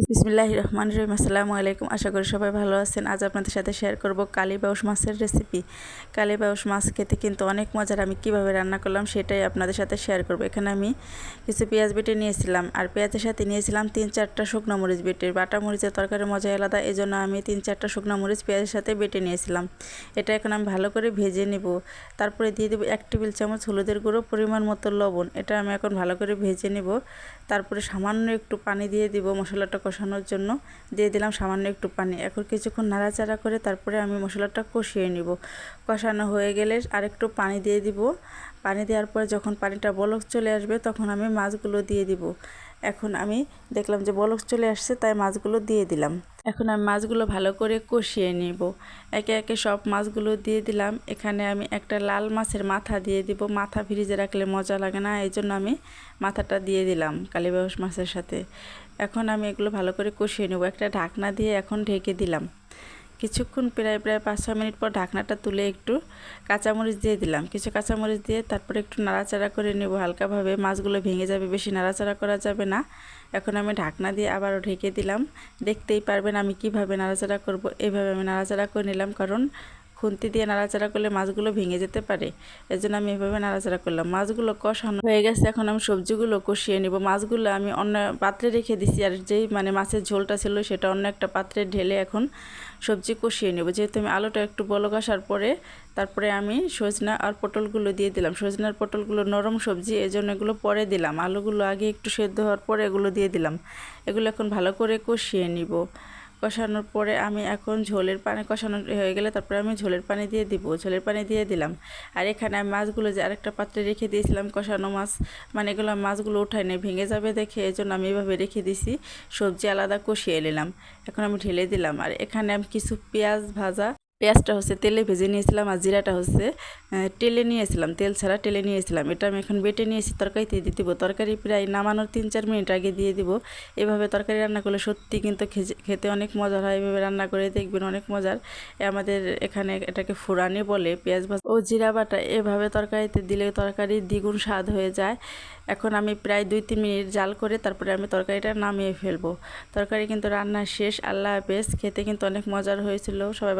বিসমিল্লাহ রহমান রহিম। আসসালামু আলাইকুম। আশা করি সবাই ভালো আছেন। আজ আপনাদের সাথে শেয়ার করব কালী বাউস মাছের রেসিপি কালী বাউস মাছ খেতে কিন্তু অনেক মজার। আমি কীভাবে রান্না করলাম সেটাই আপনাদের সাথে শেয়ার করব। এখানে আমি কিছু পেঁয়াজ বেটে নিয়েছিলাম। আর পেঁয়াজের সাথে নিয়েছিলাম তিন চারটা শুকনো মরিচ বেটে। বাটা মরিচের তরকারি মজা আলাদা। এই জন্য আমি তিন চারটা শুকনো মরিচ পেঁয়াজের সাথে বেটে নিয়েছিলাম। এটা এখন আমি ভালো করে ভেজে নিব। তারপরে দিয়ে দেবো এক টেবিল চামচ হলুদের গুঁড়ো, পরিমাণ মতো লবণ। এটা আমি এখন ভালো করে ভেজে নিব। তারপরে সামান্য একটু পানি দিয়ে দিব মশলাটা কষানোর জন্য দিয়ে দিলাম সামান্য একটু পানি। এখন কিছুক্ষণ নাড়াচাড়া করে তারপরে আমি মশলাটা কষিয়ে নিব। কষানো হয়ে গেলে আরেকটু পানি দিয়ে দিব। পানি দেওয়ার পরে যখন পানিটা বলক চলে আসবে তখন আমি মাছগুলো দিয়ে দিব। এখন আমি দেখলাম যে বলক চলে আসছে, তাই মাছগুলো দিয়ে দিলাম। এখন আমি মাছগুলো ভালো করে কষিয়ে নিব। একে একে সব মাছগুলো দিয়ে দিলাম। এখানে আমি একটা লাল মাছের মাথা দিয়ে দিব। মাথা ফ্রিজে রাখলে মজা লাগে না, এই জন্য আমি মাথাটা দিয়ে দিলাম কালীবাউস মাছের সাথে। এখন আমি এগুলো ভালো করে কষিয়ে নেব। একটা ঢাকনা দিয়ে এখন ঢেকে দিলাম। কিছুক্ষণ প্রায় প্রায় পাঁচ ছয় মিনিট পর ঢাকনাটা তুলে একটু কাঁচামরিচ দিয়ে দিলাম। কিছু কাঁচামরিচ দিয়ে তারপরে একটু নাড়াচাড়া করে নেব হালকাভাবে। মাছগুলো ভেঙে যাবে, বেশি নাড়াচাড়া করা যাবে না। এখন আমি ঢাকনা দিয়ে আবারও ঢেকে দিলাম। দেখতেই পারবেন আমি কীভাবে নাড়াচাড়া করব। এভাবে আমি নাড়াচাড়া করে নিলাম কারণ খুন্তি দিয়ে নাড়াচাড়া করলে মাছগুলো ভেঙে যেতে পারে। এর জন্য আমি এভাবে নাড়াচাড়া করলাম। মাছগুলো কষানো হয়ে গেছে। এখন আমি সবজিগুলো কষিয়ে নিব। মাছগুলো আমি অন্য পাত্রে রেখে দিছি। আর যেই মানে মাছের ঝোলটা ছিল সেটা অন্য একটা পাত্রে ঢেলে এখন সবজি কষিয়ে নেব। যেহেতু আমি আলুটা একটু বলক আসার পরে তারপরে আমি সজনা আর পটলগুলো দিয়ে দিলাম। সজনার পটলগুলো নরম সবজি এই জন্য এগুলো পরে দিলাম। আলুগুলো আগে একটু সেদ্ধ হওয়ার পরে এগুলো দিয়ে দিলাম। এগুলো এখন ভালো করে কষিয়ে নিব। কষানোর পরে আমি এখন ঝোলের পানি কষানো হয়ে গেলে তারপরে আমি ঝোলের পানি দিয়ে দিব। ঝোলের পানি দিয়ে দিলাম। আর এখানে আমি মাছগুলো যে আরেকটা পাত্রে রেখে দিয়েছিলাম কষানো মাছ মানে এগুলো মাছগুলো উঠায় নেই, ভেঙে যাবে দেখে এই জন্য আমি এভাবে রেখে দিছি। সবজি আলাদা কষিয়ে নিলাম। এখন আমি ঢেলে দিলাম। আর এখানে আমি কিছু পেঁয়াজ ভাজা পেঁয়াজটা হচ্ছে তেলে ভেজে নিয়েছিলাম আর জিরাটা হচ্ছে তেলে নিয়েছিলাম, তেল ছাড়া তেলে নিয়েছিলাম। এটা আমি এখন বেটে নিয়েছি তরকারিতে দিয়ে দিব। তরকারি প্রায় নামানোর তিন চার মিনিট আগে দিয়ে দিব। এভাবে তরকারি রান্না করলে সত্যি কিন্তু খেতে অনেক মজার হয়। এভাবে রান্না করে দেখবেন অনেক মজার। আমাদের এখানে এটাকে ফুরানি বলে, পেঁয়াজ ভাজা ও জিরা বাটা, এভাবে তরকারিতে দিলে তরকারি দ্বিগুণ স্বাদ হয়ে যায়। এখন আমি প্রায় দুই তিন মিনিট জাল করে তারপরে আমি তরকারিটা নামিয়ে ফেলব। তরকারি কিন্তু রান্না শেষ, আল্লাহ হাফেজ। খেতে কিন্তু অনেক মজার হয়েছিল। সবাই